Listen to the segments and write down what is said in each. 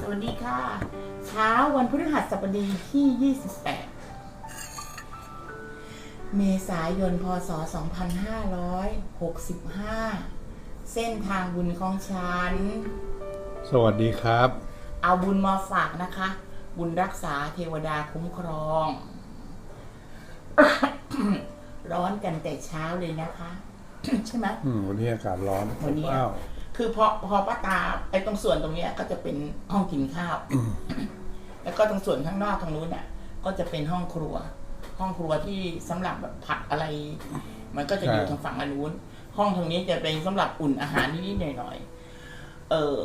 สวัสดีค่ะ เช้าวันพฤหัสบดีที่ 28 เมษายน พศ 2565 เส้นทางบุญของฉัน สวัสดีครับ เอาบุญมาฝากนะคะ บุญรักษาเทวดาคุ้มครอง ร้อนกันแต่เช้าเลยนะคะ ใช่ไหมอืมวันนี้อากาศร้อนวันนี้อ้าว คือพอพอป้าตาไอ้ตรงส่วนตรงเนี้ยก็จะเป็นห้องกินข้าว แล้วก็ตรงส่วนข้างนอกทางนู้นเนี่ยก็จะเป็นห้องครัว ห้องครัวที่สำหรับแบบผัดอะไร มันก็จะอยู่ทางฝั่งอันนู้น ห้องทางนี้จะเป็นสำหรับอุ่นอาหารนิดๆหน่อยๆเออ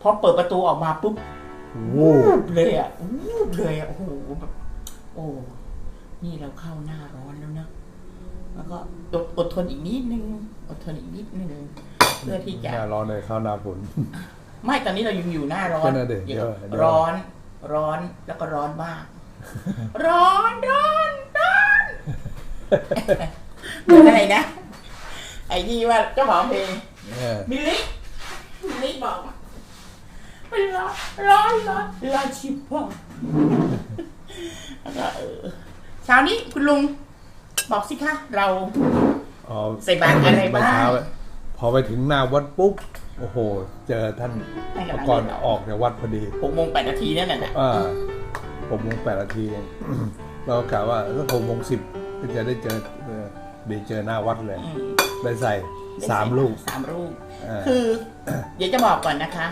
พอเปิดประตูออกมาปุ๊บวูบวูบเลยอะวูบเลยอะโอ้โหแบบโอ้นี่เราเข้าหน้าร้อนแล้วนะแล้วก็อดอดทนอีกนิดนึงอดทนอีกนิดนึง เพื่อที่จะหน้าร้อนเลยเข้าหน้าฝนไม่ตอนนี้เรายังอยู่หน้าร้อนก็นั่นดิเดี๋ยวเดี๋ยวเดี๋ยวร้อนร้อนแล้วก็ร้อนมาก ร้อนร้อนร้อนเหมือนอะไรนะ ไอ้ที่ว่าเจ้าของเพลงเออมิลลิมิลลิบอกว่ามันร้อนร้อนร้อนร้อนชิบพอแล้วก็เออเช้านี้คุณลุงบอกสิคะเราอ๋อใส่บาตรอะไรบ้างเมื่เช้ พอไปถึงหน้าวัดปุ๊บโอ้โห เจอท่านให้กำลังก่อนใจเราออกจากวัดพอดีหกโมงแปดนาทีนั่นแหละนะอ่าผมโมงแปดนาทีเองเรากะว่าถ้าผมโมงสิบก็จะได้เจอเออได้เจอหน้าวัดเลยอืมได้ใส่สามลูกสามลูกอ่าคือ เดี๋ยวจะบอกก่อนนะคะ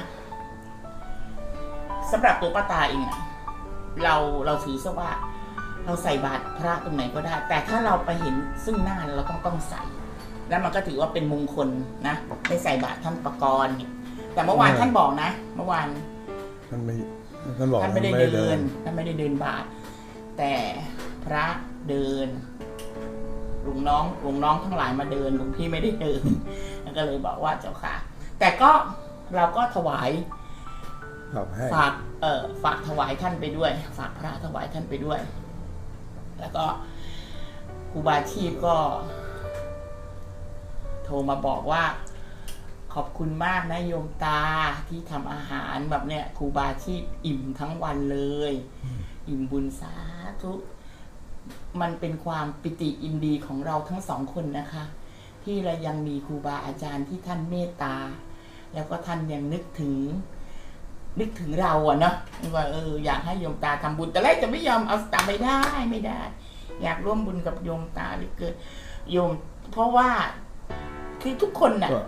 สำหรับตัวป้าตาเองอะเราเราถือซะว่า เราใส่บาตรพระตรงไหนก็ได้ แต่ถ้าเราไปเห็นซึ่งหน้าเราต้องต้องใส่ แล้วมันก็ถือว่าเป็นมงคลนะได้ใส่บาตรท่านประกรณ์เนี่ยแต่เมื่อวานท่านบอกนะเมื่อวานท่านไม่ท่านบอกท่านท่านไม่ไม่ได้ได้เดิเดินนท่านไม่ได้เดินบาทแต่พระเดินหลวงน้องหลวงน้องทั้งหลายมาเดินหลวงพี่ไม่ได้เดินแล้วก็เลยบอกว่าเจ้าค่ะ แต่ก็เราก็ถวายตอบให้ฝากเอ่อฝากถวายท่านไปด้วย ฝากพระถวายท่านไปด้วย แล้วก็ครูบาชีพก็ โทรมาบอกว่า ขอบคุณมากนะโยมตาที่ทำอาหารแบบเนี้ยครูบาชีพอิ่มทั้งวันเลย อิ่มบุญสาธุมันเป็นความปิติอินดีของเราทั้งสองคนนะคะ ที่เรายังมีครูบาอาจารย์ที่ท่านเมตตา แล้วก็ท่านยังนึกถึง นึกถึงเราอะเนาะว่าเอออยากให้โยมตาทำบุญแต่แรกจะไม่ยอมเอาสตางค์ไม่ได้ไม่ได้ อยากร่วมบุญกับโยมตาเหรือเกินโยม เพราะว่า คือทุกคนน่ะก็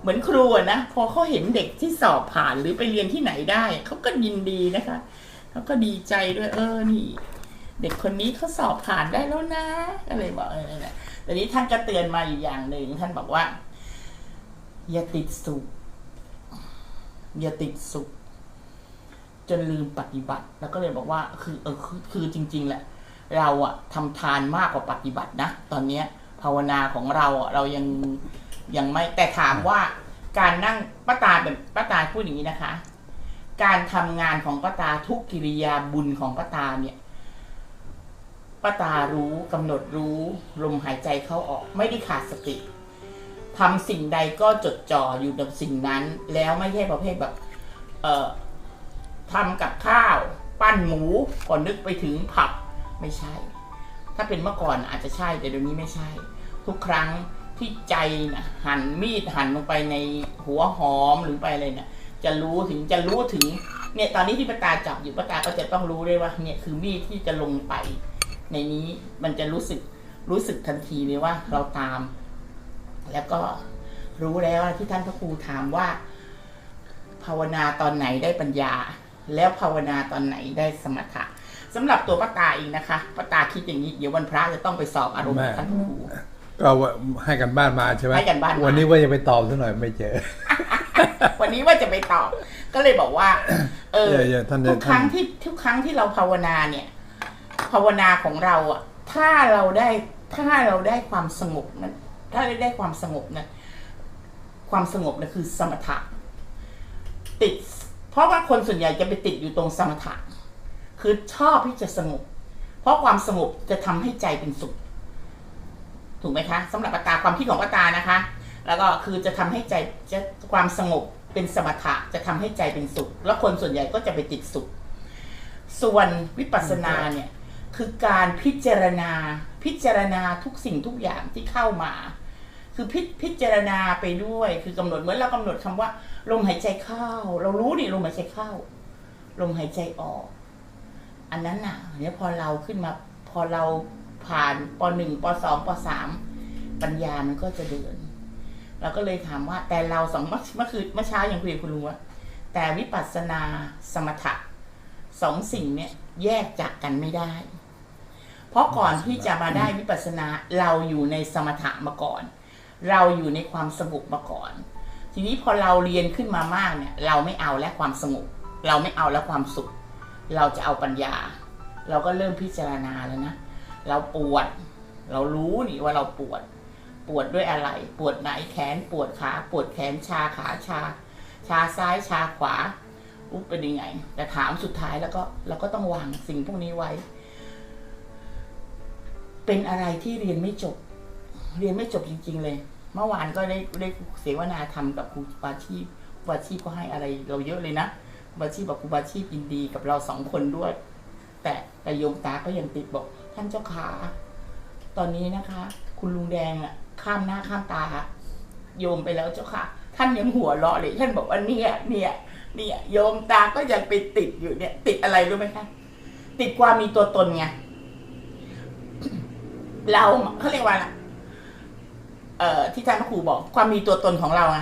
เหมือนครูอะนะพอเขาเห็นเด็กที่สอบผ่านหรือไปเรียนที่ไหนได้เขาก็ยินดีนะคะเขาก็ดีใจด้วย เออนี่ เด็กคนนี้เขาสอบผ่านได้แล้วนะก็เลยบอกเออนั่นแหละแต่นี้ท่านก็เตือนมาอยู่อย่างหนึ่งท่านบอกว่า อย่าติดสุขอย่าติดสุขจนลืมปฏิบัติ แล้วก็เลยบอกว่า คือเออคือคือจริง ๆ แหละ เราอะทำทานมากกว่าปฏิบัตินะตอนเนี้ย ภาวนาของเราเรายังยังไม่แต่ถามว่าการนั่งป้าตาเป็นป้าตาพูดอย่างนี้นะคะ การทำงานของป้าตาทุกกิริยาบุญของป้าตาเนี่ยป้าตารู้กำหนดรู้ลมหายใจเข้าออกไม่ได้ขาดสติทำสิ่งใดก็จดจ่ออยู่กับสิ่งนั้น แล้วไม่ใช่ประเภทแบบ เอ่อทำกับข้าว ปั้นหมูก่อนนึกไปถึงผับไม่ใช่ ถ้าเป็นเมื่อก่อนอาจจะใช่แต่เดี๋ยวนี้ไม่ใช่ ทุกครั้งที่ใจนะหั่นมีดหั่นลงไปในหัวหอมหรือไปอะไรเนี่ยจะรู้ถึงจะรู้ถึงเนี่ยตอนนี้ที่ป้าตาจับอยู่ป้าตาก็จะต้องรู้เลยว่าเนี่ยคือมีดที่จะลงไป ในนี้มันจะรู้สึกรู้สึกทันทีเลยว่าเราตาม แล้วก็รู้แล้วที่ท่านพระครูถามว่า ภาวนาตอนไหนได้ปัญญา แล้วภาวนาตอนไหนได้สมถะสำหรับตัวป้าตาเองนะคะป้าตาคิดอย่างนี้เดี๋ยววันพระจะต้องไปสอบอารมณ์กับท่านพระครู ก็ว่าให้กันบ้านมาใช่ไหมให้กันบ้านมา วันนี้ว่าจะไปตอบซะหน่อยไม่เจอ วันนี้ว่าจะไปตอบ ก็เลยบอกว่า เออเดี๋ยวๆท่านทุกครั้งท่าน ที่ทุกครั้งที่เราภาวนาเนี่ย ภาวนาของเราอะถ้าเราได้ถ้าเราได้ความสงบนั้น ถ้าได้ได้ความสงบนั้นความสงบนั่นคือสมถะ ติด เพราะว่าคนส่วนใหญ่จะไปติดอยู่ตรงสมถะ คือชอบที่จะสงบ เพราะความสงบจะทำให้ใจเป็นสุข ถูกไหมคะสำหรับปตาความคิดของปตานะคะ แล้วก็คือจะทำให้ใจจะความสงบเป็นสมถะจะทำให้ใจเป็นสุข แล้วคนส่วนใหญ่ก็จะไปติดสุข ส่วนวิปัสสนาเนี่ยคือการพิจารณาพิจารณาทุกสิ่งทุกอย่างที่เข้ามา คือพิพิจารณาไปด้วยคือกำหนดเหมือนเรากำหนดคำว่าลมหายใจเข้า เรารู้นี่ลมหายใจเข้าลมหายใจออก อันนั้นน่ะเนี่ยพอเราขึ้นมาพอเรา ผ่านปหนึ่งปสองปสามปัญญามันก็จะเดินเราก็เลยถามว่า แต่เราสองเมื่อเมื่อคืนเมื่อเช้ายังคุยกับคุณลุงว่าแต่วิปัสสนาสมถะสองสิ่งเนี่ยแยกจากกันไม่ได้ เพราะก่อนที่จะมาได้วิปัสสนาเราอยู่ในสมถะมาก่อน เราอยู่ในความสงบมาก่อน ทีนี้พอเราเรียนขึ้นมามากเนี่ย เราไม่เอาและความสงบเราไม่เอาและความสุข เราจะเอาปัญญา เราก็เริ่มพิจารณาแล้วนะ เราปวด เรารู้นี่ว่าเราปวด ปวดด้วยอะไร ปวดไหนแขนปวดขาปวดแขนชาขาชา ชาซ้ายชาขวาอุ๊บเป็นยังไง แต่ถามสุดท้ายแล้วก็เราก็ต้องวางสิ่งพวกนี้ไว้ เป็นอะไรที่เรียนไม่จบ เรียนไม่จบจริง ๆ เลย เมื่อวานก็ได้ได้เสวนาธรรมกับครูบาชีพครูบาชีพก็ให้อะไรเราเยอะเลยนะครูบาชีพบอกครูบาชีพยินดีกับเราสองคนด้วย แต่แต่โยมตาก็ยังติดบอก ท่านเจ้าขา ตอนนี้นะคะ คุณลุงแดงอะข้ามหน้าข้ามตา โยมไปแล้วเจ้าค่ะ ท่านยังหัวเราะเลย ท่านบอกว่าเนี่ยเนี่ยเนี่ยโยมตาก็ยังไปติดอยู่เนี่ย ติดอะไรรู้ไหมคะติดความมีตัวตนไงเราเขาเรียกว่าอะไรเอ่อที่ท่านครูบอก ความมีตัวตนของเราไง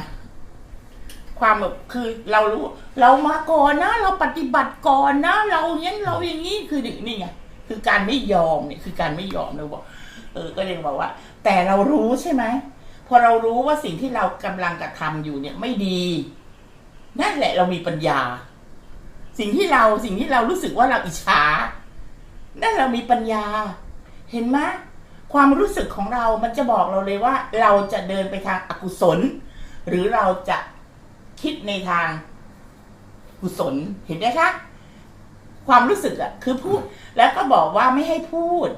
ความแบบคือเรารู้ เรามาก่อนนะ เราปฏิบัติก่อนนะ เราอย่างนี้เราอย่างนี้คือนี่ไง คือการไม่ยอมเนี่ยคือการไม่ยอมเราบอกเออก็เลยบอกว่า แต่เรารู้ใช่ไหมพอเรารู้ว่าสิ่งที่เรากำลังกระทำอยู่เนี่ยไม่ดี นั่นแหละเรามีปัญญา สิ่งที่เราสิ่งที่เรารู้สึกว่าเราอิจฉานั่นเรามีปัญญา เห็นไหมความรู้สึกของเรามันจะบอกเราเลยว่า เราจะเดินไปทางอกุศล หรือเราจะคิดในทางกุศลเห็นไหมคะ ความรู้สึกอะคือพูดแล้วก็บอกว่าไม่ให้พูด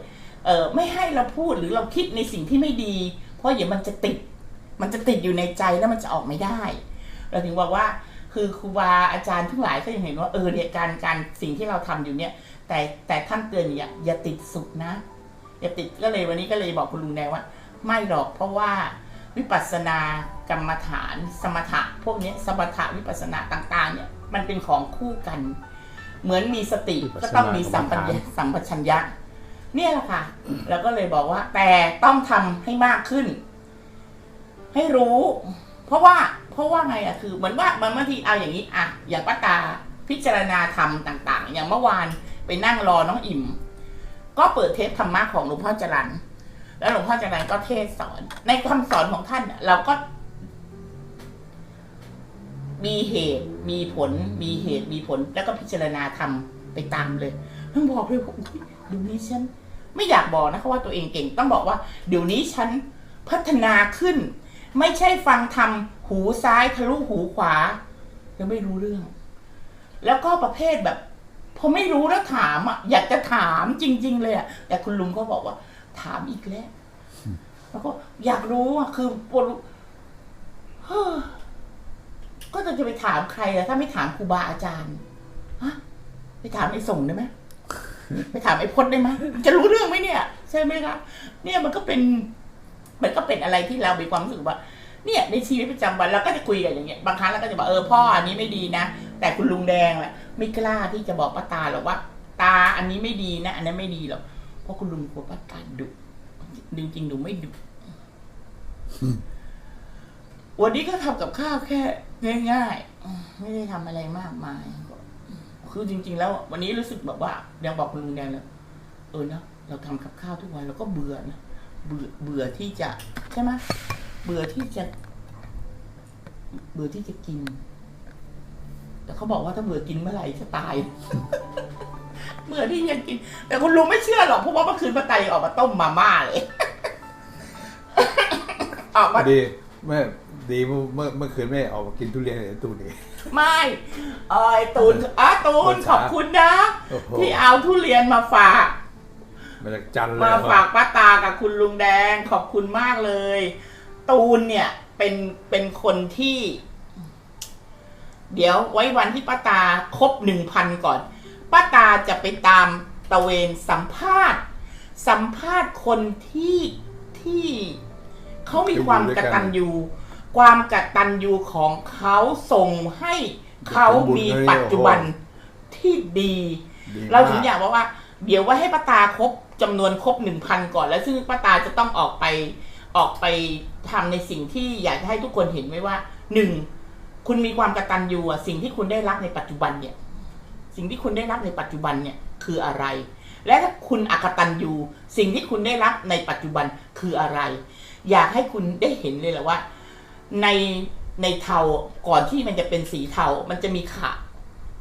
เออไม่ให้เราพูดหรือเราคิดในสิ่งที่ไม่ดี เพราะเดี๋ยวมันจะติด มันจะติดอยู่ในใจแล้วมันจะออกไม่ได้ เราถึงบอกว่าคือครูบาอาจารย์ทั้งหลายก็ยังเห็นว่าเออเนี่ยการการสิ่งที่เราทำอยู่เนี่ย แต่แต่ท่านเตือนอย่าอย่าติดสุขนะ อย่าติดก็เลยวันนี้ก็เลยบอกคุณลุงแดงว่า ไม่หรอกเพราะว่าวิปัสสนากรรมฐาน สมถะ พวกนี้สมถะวิปัสสนาต่าง ๆ เนี่ยมันเป็นของคู่กัน เหมือนมีสติก็ต้องมีสัมปัญญะสัมปชัญญะ เนี่ยแหละค่ะแล้วก็เลยบอกว่า แต่ต้องทำให้มากขึ้น ให้รู้ เพราะว่า เพราะว่าไงอะคือ เหมือนว่ามันบางทีเอาอย่างนี้อะอย่างป้าตาพิจารณาธรรมต่าง ๆ อย่างเมื่อวานไปนั่งรอน้องอิ่ม ก็เปิดเทปธรรมะของหลวงพ่อจรันแล้วหลวงพ่อจรันก็เทศสอน ในคำสอนของท่านน่ะเราก็ มีเหตุมีผล มีเหตุมีผล แล้วก็พิจารณาทำไปตามเลยต้องบอกเลยว่าอุ๊ยเดี๋ยวนี้ฉันไม่อยากบอกนะคะว่าตัวเองเก่งต้องบอกว่า เดี๋ยวนี้ฉันพัฒนาขึ้น ไม่ใช่ฟังทำหูซ้ายทะลุหูขวายังไม่รู้เรื่อง แล้วก็ประเภทแบบพอไม่รู้แล้วถามอะอยากจะถามจริง ๆ เลยอะแต่คุณลุงก็บอกว่า ถามอีกแล้วแล้วก็อยากรู้อะคือปวดเฮ้อ ก็จะจะไปถามใครอะถ้าไม่ถามครูบาอาจารย์ฮะไปถามไอ้ส่งได้ไหมไปถามไอ้พจน์ได้ไหมจะรู้เรื่องไหมเนี่ย ใช่ไหมครับเนี่ยมันก็เป็น มันก็เป็นอะไรที่เรามีความรู้สึกว่า เนี่ย ในชีวิตประจำวันเราก็จะคุยกันอย่างเงี้ยบางครั้งเราก็จะบอกเออพ่ออันนี้ไม่ดีนะแต่คุณลุงแดงแหละไม่กล้าที่จะบอกป้าตาหรอกว่า ตาอันนี้ไม่ดีนะอันนั้นไม่ดีหรอกเพราะคุณลุงกลัวป้าตาดุจริงๆหนูไม่ดุ วันนี้ก็ทำกับข้าวแค่ง่ายๆไม่ได้ทำอะไรมากมาย คือจริง ๆ แล้ว วันนี้รู้สึกแบบว่ายังบอกคุณลุงแดงเลยเออนะเราทำกับข้าวทุกวันเราก็เบื่อนะเบื่อเบื่อที่จะใช่ไหมเบื่อที่จะ เบื่อที่จะกิน แต่เขาบอกว่าถ้าเบื่อกินเมื่อไหร่จะตายเบื่อที่จะกิน แต่คุณลุงไม่เชื่อหรอกเพราะว่าเมื่อคืนป้าไตออกมาต้มมาม่าเลยออกมาดี เมื่อดีเมื่อเมื่อเมื่อคืนแม่ออกมากินทุเรียนในตู้นี้ไม่เออตูนอะตูนขอบคุณนะ โอ้โห ที่เอาทุเรียนมาฝาก มาจากจันทร์เลยมาฝากป้าตากับคุณลุงแดงขอบคุณมากเลย ตูนเนี่ยเป็นเป็นคนที่ เดี๋ยวไว้วันที่ป้าตาครบหนึ่งพันก่อนป้าตาจะไปตามตะเวนสัมภาษณ์ สัมภาษณ์คนที่ที่ เขามีความกตัญญูความกตัญญูของเขาส่งให้เขามีปัจจุบันที่ดีดีเราถึงมอยากบอกว่า เดี๋ยวไว่าให้ป้าตาครบจำนวนครบหนึ่งพันก่อน แล้วซึ่งป้าตาจะต้องออกไปออกไปทำในสิ่งที่อยากจะให้ทุกคนเห็นไว้ว่าหนึ่งคุณมีความกตัญญูอะสิ่งที่คุณได้รับในปัจจุบันเนี่ย สิ่งที่คุณได้รับในปัจจุบันเนี่ยคืออะไร และถ้าคุณอกตัญญูสิ่งที่คุณได้รับในปัจจุบันคืออะไร อยากให้คุณได้เห็นเลยแหละว่า ในในเทาก่อนที่มันจะเป็นสีเทา มันจะมีขาว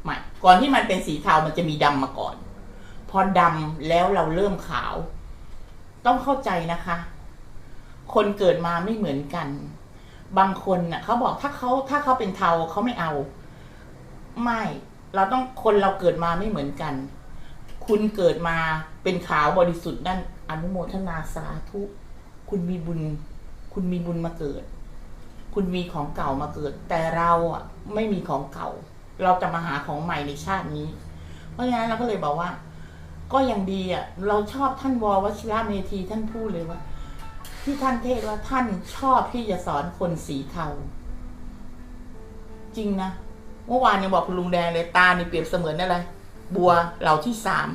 ไม่ก่อนที่มันเป็นสีเทามันจะมีดำมาก่อน พอดำแล้วเราเริ่มขาว ต้องเข้าใจนะคะ คนเกิดมาไม่เหมือนกัน บางคนน่ะเขาบอกถ้าเขาถ้าเขาเป็นเทาเขาไม่เอา ไม่ เราต้องคนเราเกิดมาไม่เหมือนกัน คุณเกิดมาเป็นขาวบริสุทธิ์นั่นอนุโมทนาสาธุ คุณมีบุญ คุณมีบุญมาเกิด คุณมีของเก่ามาเกิด แต่เราอะไม่มีของเก่า เราจะมาหาของใหม่ในชาตินี้ เพราะฉะนั้นเราก็เลยบอกว่า ก็ยังดีอะ เราชอบท่านววชิระเมธีท่านพูดเลยว่า ที่ท่านเทศน์ว่าท่านชอบที่จะสอนคนสีเทาจริงนะเมื่อวานยังบอกคุณลุงแดงเลยตานี่เปรียบเสมือนอะไรบัวเหล่าที่สาม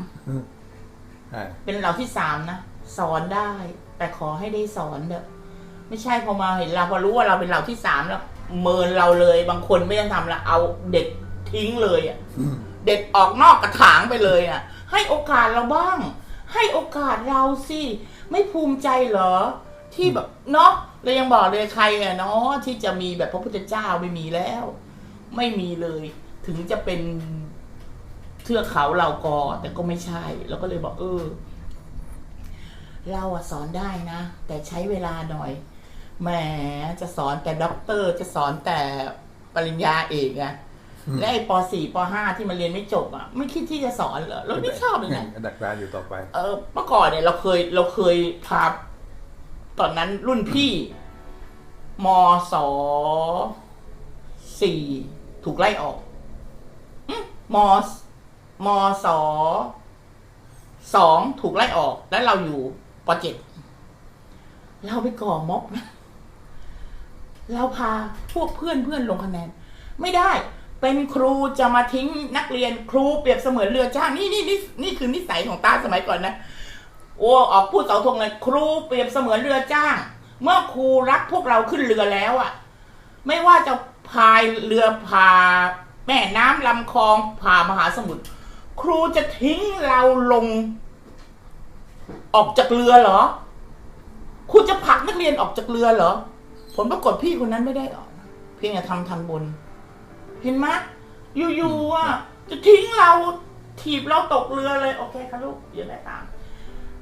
ใช่เป็นเหล่าที่สามนะสอนได้ แต่ขอให้ได้สอนแบบไม่ใช่พอมาเห็นเราพอรู้ว่าเราเป็นเหล่าที่สามแล้วเมินเราเลย บางคนไม่ต้องทำละเอาเด็ดทิ้งเลยอะเด็ดออกนอกกระถางไปเลยอะ ให้โอกาสเราบ้าง ให้โอกาสเราสิไม่ภูมิใจเหรอ ที่แบบเนาะเรายังบอกเลยใครอะเนาะที่จะมีแบบพระพุทธเจ้าไม่มีแล้ว ไม่มีเลย ถึงจะเป็นเทือกเขาเรากอแต่ก็ไม่ใช่เราก็เลยบอกเออ เราอะสอนได้นะ แต่ใช้เวลาหน่อยแหมจะสอนแต่ด็อกเตอร์จะสอนแต่ปริญญาเอกอะและไอ้ปสี่ปห้าที่มันเรียนไม่จบอะไม่คิดที่จะสอนเหรอเราไม่ชอบเลยนะดักดานอยู่ต่อไป เออเมื่อก่อนเนี่ยเราเคยเราเคยพาตอนนั้นรุ่นพี่มสสี่ถูกไล่ออกอืมมมสสองถูกไล่ออก แล้วเราอยู่ ปเจ็ดเราไปก่อม็อบเราพาพวกเพื่อนเพื่อนลงคะแนน ไม่ได้ เป็นครูจะมาทิ้งนักเรียนครูเปรียบเสมือนเรือจ้างนี่นี่นี่นี่คือนิสัยของตาสมัยก่อนนะโอ้ออกพูดเสาธงเลยครูเปรียบเสมือนเรือจ้าง เมื่อครูรับพวกเราขึ้นเรือแล้วอะไม่ว่าจะพายเรือพาแม่น้ำลำคลองผ่ามหาสมุทรครูจะทิ้งเราลง ออกจากเรือเหรอครูจะผลักนักเรียนออกจากเรือเหรอ ผลปรากฏพี่คนนั้นไม่ได้ออก เพียงแต่ทำทันบน เห็นไหมอยู่ๆอะจะทิ้งเราถีบเราตกเรือเลย โอเคค่ะลูกเดี๋ยวแม่ตาม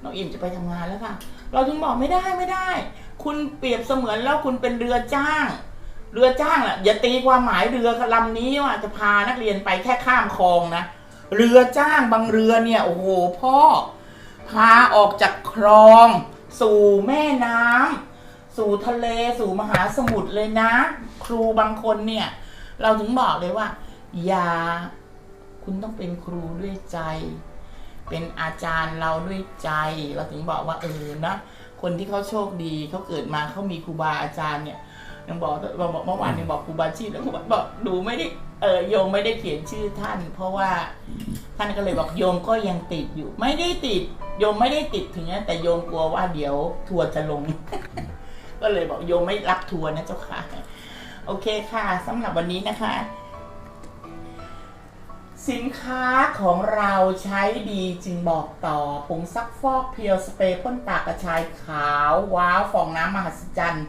น้องอิ่มจะไปทำงานแล้วค่ะ เราถึงบอกไม่ได้ไม่ได้ คุณเปรียบเสมือนแล้วคุณเป็นเรือจ้าง เรือจ้างอะอย่าตีความหมายเรือลำนี้ว่าจะพานักเรียนไปแค่ข้ามคลองนะเรือจ้างบางเรือเนี่ยโอ้โหพ่อ พาออกจากคลอง สู่แม่น้ำสู่ทะเลสู่มหาสมุทรเลยนะ ครูบางคนเนี่ย เราถึงบอกเลยว่า อย่า คุณต้องเป็นครูด้วยใจ เป็นอาจารย์เราด้วยใจ เราถึงบอกว่าเออนะคนที่เขาโชคดีเขาเกิดมาเขามีครูบาอาจารย์เนี่ยยังบอกบอกบอกเมื่อวานยังบอกครูบาชีพแล้วครูบาบอกดูไม่ได้ เออโยมไม่ได้เขียนชื่อท่าน เพราะว่าท่านก็เลยบอกโยมก็ยังติดอยู่ ไม่ได้ติด โยมไม่ได้ติดถึงนะแต่โยมกลัวว่าเดี๋ยวทัวร์จะลง ก็เลยบอกโยมไม่รับทัวร์นะเจ้าค่ะ โอเคค่ะสำหรับวันนี้นะคะ สินค้าของเราใช้ดีจึงบอกต่อผงซักฟอกเพียวสเปรย์พ่นปากกระชายขาวว้าวฟองน้ำมหัศจรรย์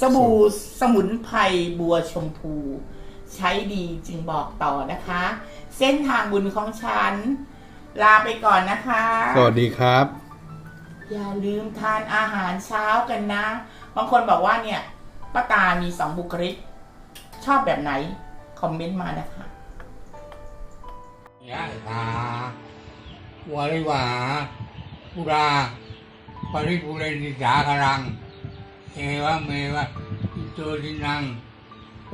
สบู่สมุนไพรบัวชมพู ใช้ดีจึงบอกต่อนะคะ เส้นทางบุญของฉัน ลาไปก่อนนะคะ สวัสดีครับ อย่าลืมทานอาหารเช้ากันนะ บางคนบอกว่าเนี่ยป้าตามีสองบุคลิก ชอบแบบไหน คอมเมนต์มานะคะยะถาวริวาปุราปริปุเรนิสาคารัง เอวะเมวะอิโตทินัง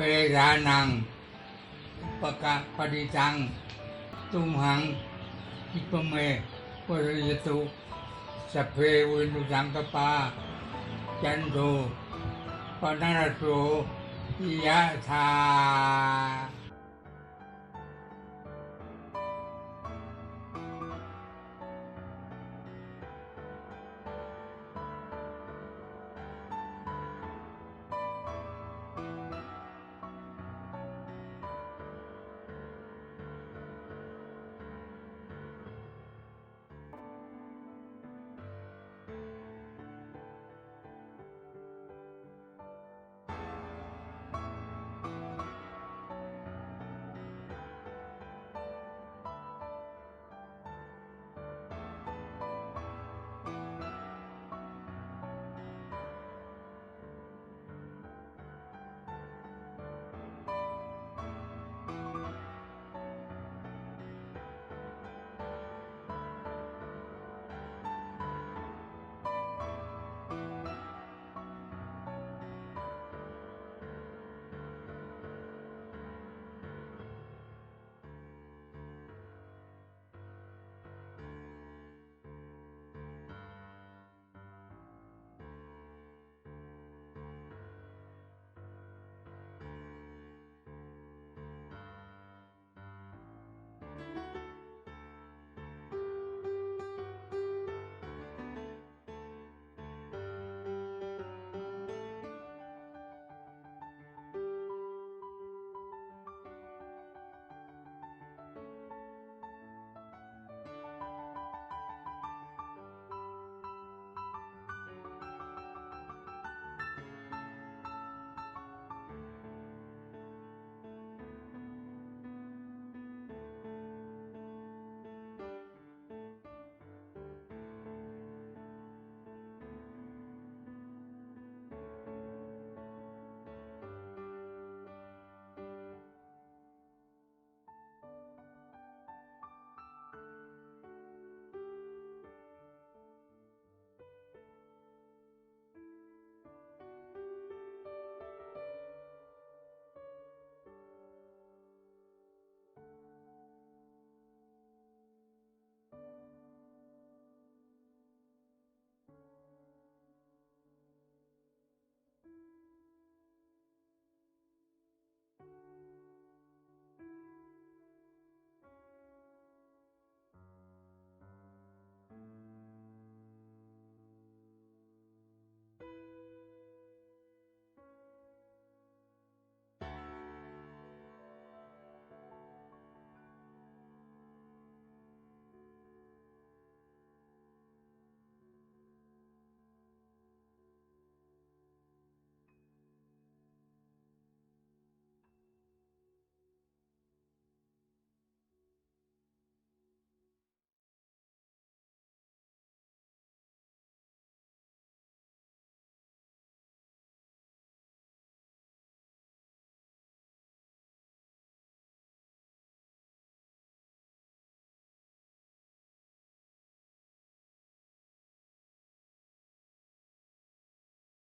เปรานังปะกะปฏิจัง ตุมหังอิปะเมปริยตุสเพวินุสังกปา จันโทปนารโสยะธา